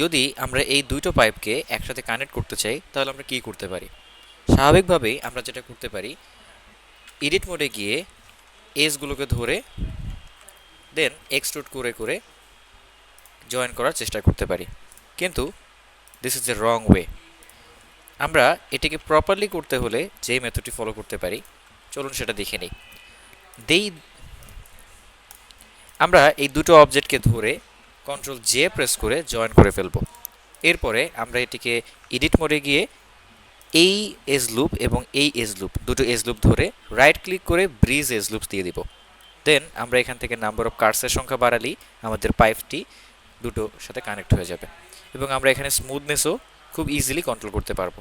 যদি আমরা এই দুটো পাইপকে একসাথে কানেক্ট করতে চাই, তাহলে আমরা কি করতে পারি? স্বাভাবিকভাবেই আমরা যেটা করতে পারি এডিট মোডে গিয়ে এজগুলোকে ধরে দেন এক্সট্রুড করে করে জয়েন করার চেষ্টা করতে পারি। কিন্তু this is a wrong way আমরা এটিকে প্রপারলি করতে হলে যে মেথডটি ফলো করতে পারি, চলুন সেটা দেখে নিই। দেই আমরা এই দুটো অবজেক্টকে ধরে কন্ট্রোল জে প্রেস করে জয়েন করে ফেলব। এরপরে আমরা এটিকে এডিট মোডে গিয়ে এই এজ লুপ এবং এই এজ লুপ দুটো এজ লুপ ধরে রাইট ক্লিক করে ব্রিজ এজ লুপ দিয়ে দিব। দেন আমরা এখান থেকে নাম্বার অফ কার্সের সংখ্যা বাড়ালেই আমাদের পাইপটি দুটো সাথে কানেক্ট হয়ে যাবে। এবং আমরা এখানে স্মুথনেসও খুব ইজিলি কন্ট্রোল করতে পারব।